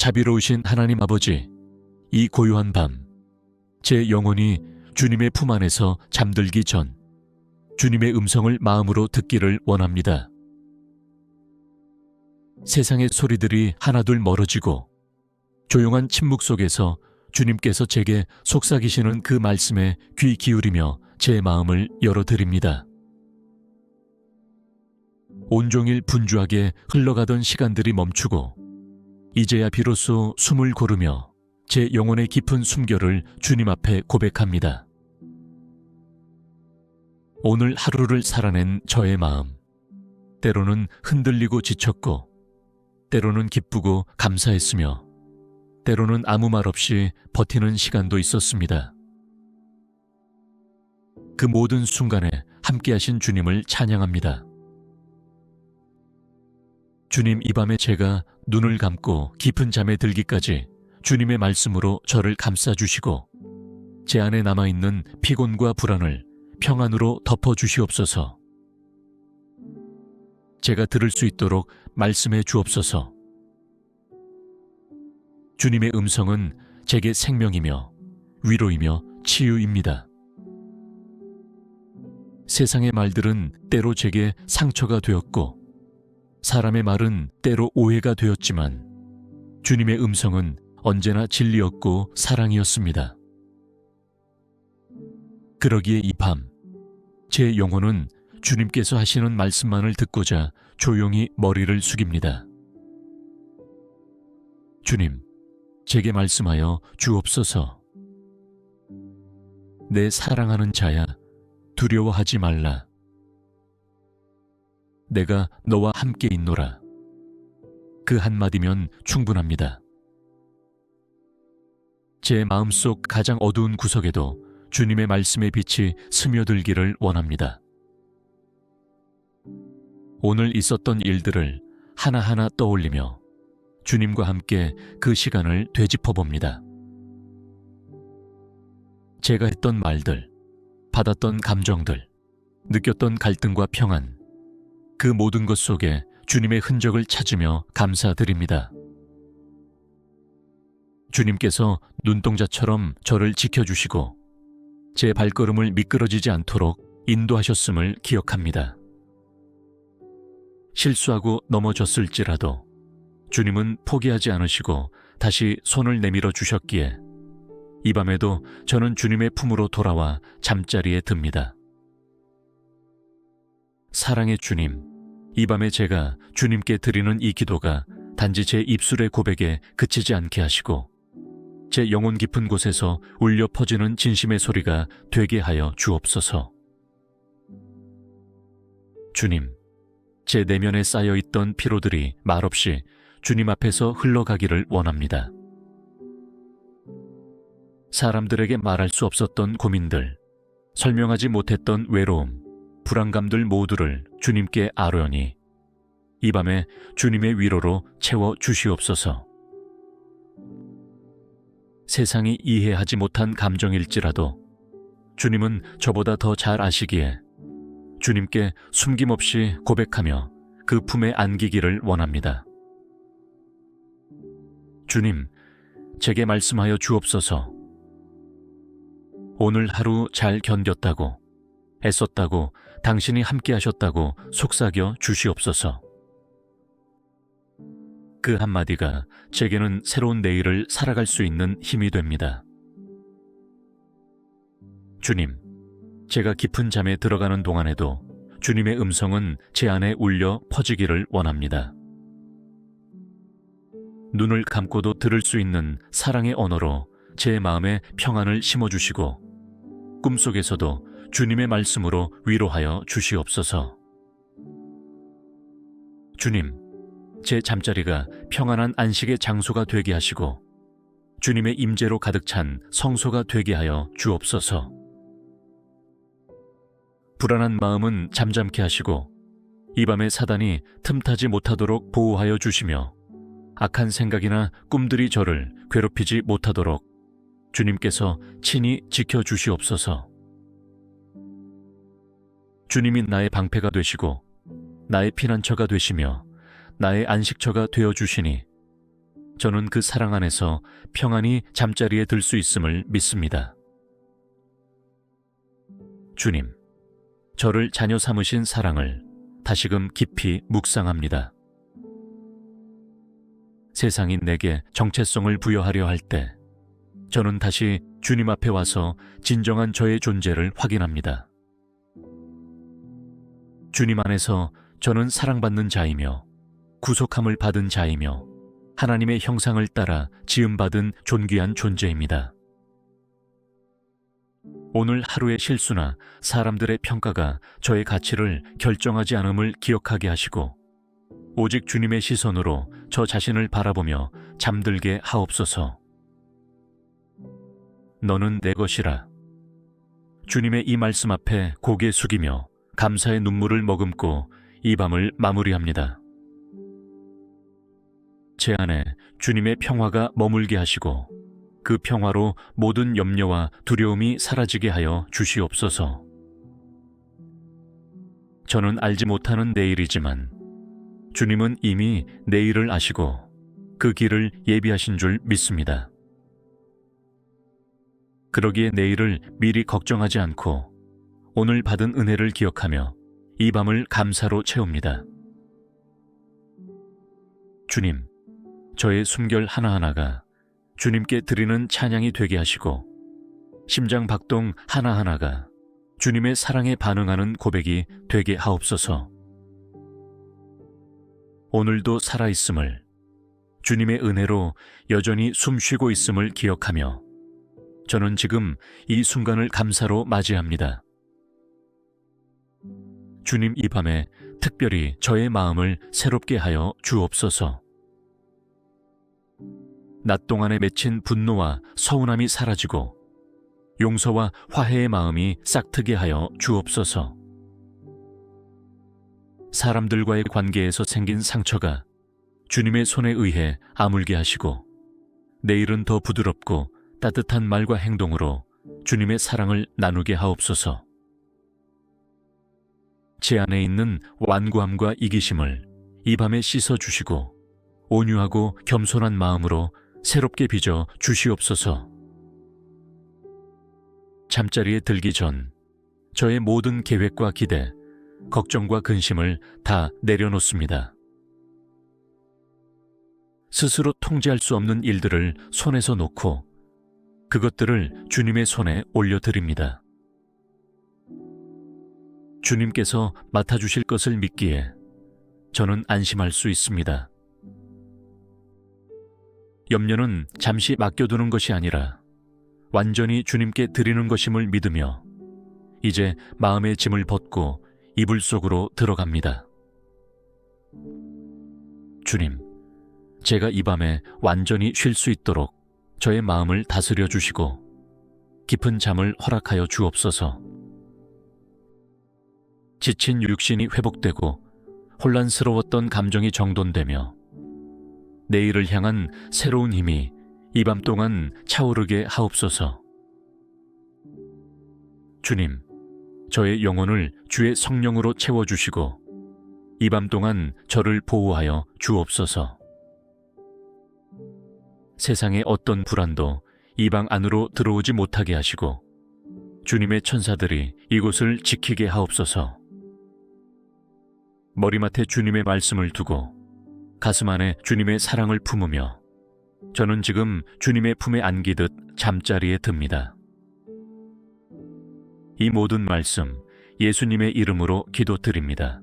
자비로우신 하나님 아버지, 이 고요한 밤, 제 영혼이 주님의 품 안에서 잠들기 전 주님의 음성을 마음으로 듣기를 원합니다. 세상의 소리들이 하나둘 멀어지고 조용한 침묵 속에서 주님께서 제게 속삭이시는 그 말씀에 귀 기울이며 제 마음을 열어드립니다. 온종일 분주하게 흘러가던 시간들이 멈추고 이제야 비로소 숨을 고르며 제 영혼의 깊은 숨결을 주님 앞에 고백합니다. 오늘 하루를 살아낸 저의 마음. 때로는 흔들리고 지쳤고, 때로는 기쁘고 감사했으며, 때로는 아무 말 없이 버티는 시간도 있었습니다. 그 모든 순간에 함께하신 주님을 찬양합니다. 주님 이 밤에 제가 눈을 감고 깊은 잠에 들기까지 주님의 말씀으로 저를 감싸주시고 제 안에 남아있는 피곤과 불안을 평안으로 덮어주시옵소서. 제가 들을 수 있도록 말씀해 주옵소서. 주님의 음성은 제게 생명이며 위로이며 치유입니다. 세상의 말들은 때로 제게 상처가 되었고 사람의 말은 때로 오해가 되었지만 주님의 음성은 언제나 진리였고 사랑이었습니다. 그러기에 이 밤, 제 영혼은 주님께서 하시는 말씀만을 듣고자 조용히 머리를 숙입니다. 주님, 제게 말씀하여 주옵소서. 내 사랑하는 자야, 두려워하지 말라. 내가 너와 함께 있노라. 그 한마디면 충분합니다. 제 마음속 가장 어두운 구석에도 주님의 말씀의 빛이 스며들기를 원합니다. 오늘 있었던 일들을 하나하나 떠올리며 주님과 함께 그 시간을 되짚어 봅니다. 제가 했던 말들, 받았던 감정들, 느꼈던 갈등과 평안, 그 모든 것 속에 주님의 흔적을 찾으며 감사드립니다. 주님께서 눈동자처럼 저를 지켜주시고 제 발걸음을 미끄러지지 않도록 인도하셨음을 기억합니다. 실수하고 넘어졌을지라도 주님은 포기하지 않으시고 다시 손을 내밀어 주셨기에 이 밤에도 저는 주님의 품으로 돌아와 잠자리에 듭니다. 사랑의 주님, 이 밤에 제가 주님께 드리는 이 기도가 단지 제 입술의 고백에 그치지 않게 하시고 제 영혼 깊은 곳에서 울려 퍼지는 진심의 소리가 되게 하여 주옵소서. 주님, 제 내면에 쌓여 있던 피로들이 말없이 주님 앞에서 흘러가기를 원합니다. 사람들에게 말할 수 없었던 고민들, 설명하지 못했던 외로움, 불안감들 모두를 주님께 아뢰니 이 밤에 주님의 위로로 채워 주시옵소서. 세상이 이해하지 못한 감정일지라도 주님은 저보다 더 잘 아시기에 주님께 숨김없이 고백하며 그 품에 안기기를 원합니다. 주님, 제게 말씀하여 주옵소서. 오늘 하루 잘 견뎠다고, 애썼다고, 당신이 함께 하셨다고 속삭여 주시옵소서. 그 한마디가 제게는 새로운 내일을 살아갈 수 있는 힘이 됩니다. 주님, 제가 깊은 잠에 들어가는 동안에도 주님의 음성은 제 안에 울려 퍼지기를 원합니다. 눈을 감고도 들을 수 있는 사랑의 언어로 제 마음에 평안을 심어주시고 꿈속에서도 주님의 말씀으로 위로하여 주시옵소서. 주님, 제 잠자리가 평안한 안식의 장소가 되게 하시고 주님의 임재로 가득 찬 성소가 되게 하여 주옵소서. 불안한 마음은 잠잠케 하시고 이 밤에 사단이 틈타지 못하도록 보호하여 주시며 악한 생각이나 꿈들이 저를 괴롭히지 못하도록 주님께서 친히 지켜 주시옵소서. 주님이 나의 방패가 되시고 나의 피난처가 되시며 나의 안식처가 되어 주시니 저는 그 사랑 안에서 평안히 잠자리에 들 수 있음을 믿습니다. 주님, 저를 자녀 삼으신 사랑을 다시금 깊이 묵상합니다. 세상이 내게 정체성을 부여하려 할 때, 저는 다시 주님 앞에 와서 진정한 저의 존재를 확인합니다. 주님 안에서 저는 사랑받는 자이며 구속함을 받은 자이며 하나님의 형상을 따라 지음받은 존귀한 존재입니다. 오늘 하루의 실수나 사람들의 평가가 저의 가치를 결정하지 않음을 기억하게 하시고 오직 주님의 시선으로 저 자신을 바라보며 잠들게 하옵소서. 너는 내 것이라. 주님의 이 말씀 앞에 고개 숙이며 감사의 눈물을 머금고 이 밤을 마무리합니다. 제 안에 주님의 평화가 머물게 하시고 그 평화로 모든 염려와 두려움이 사라지게 하여 주시옵소서. 저는 알지 못하는 내일이지만 주님은 이미 내일을 아시고 그 길을 예비하신 줄 믿습니다. 그러기에 내일을 미리 걱정하지 않고 오늘 받은 은혜를 기억하며 이 밤을 감사로 채웁니다. 주님, 저의 숨결 하나하나가 주님께 드리는 찬양이 되게 하시고 심장 박동 하나하나가 주님의 사랑에 반응하는 고백이 되게 하옵소서. 오늘도 살아있음을 주님의 은혜로 여전히 숨쉬고 있음을 기억하며 저는 지금 이 순간을 감사로 맞이합니다. 주님 이 밤에 특별히 저의 마음을 새롭게 하여 주옵소서. 낮 동안에 맺힌 분노와 서운함이 사라지고 용서와 화해의 마음이 싹트게 하여 주옵소서. 사람들과의 관계에서 생긴 상처가 주님의 손에 의해 아물게 하시고 내일은 더 부드럽고 따뜻한 말과 행동으로 주님의 사랑을 나누게 하옵소서. 제 안에 있는 완고함과 이기심을 이 밤에 씻어 주시고 온유하고 겸손한 마음으로 새롭게 빚어 주시옵소서. 잠자리에 들기 전 저의 모든 계획과 기대, 걱정과 근심을 다 내려놓습니다. 스스로 통제할 수 없는 일들을 손에서 놓고 그것들을 주님의 손에 올려드립니다. 주님께서 맡아주실 것을 믿기에 저는 안심할 수 있습니다. 염려는 잠시 맡겨두는 것이 아니라 완전히 주님께 드리는 것임을 믿으며 이제 마음의 짐을 벗고 이불 속으로 들어갑니다. 주님, 제가 이 밤에 완전히 쉴 수 있도록 저의 마음을 다스려 주시고 깊은 잠을 허락하여 주옵소서. 지친 육신이 회복되고 혼란스러웠던 감정이 정돈되며 내일을 향한 새로운 힘이 이 밤 동안 차오르게 하옵소서. 주님, 저의 영혼을 주의 성령으로 채워주시고 이 밤 동안 저를 보호하여 주옵소서. 세상의 어떤 불안도 이 방 안으로 들어오지 못하게 하시고 주님의 천사들이 이곳을 지키게 하옵소서. 머리맡에 주님의 말씀을 두고 가슴 안에 주님의 사랑을 품으며 저는 지금 주님의 품에 안기듯 잠자리에 듭니다. 이 모든 말씀 예수님의 이름으로 기도드립니다.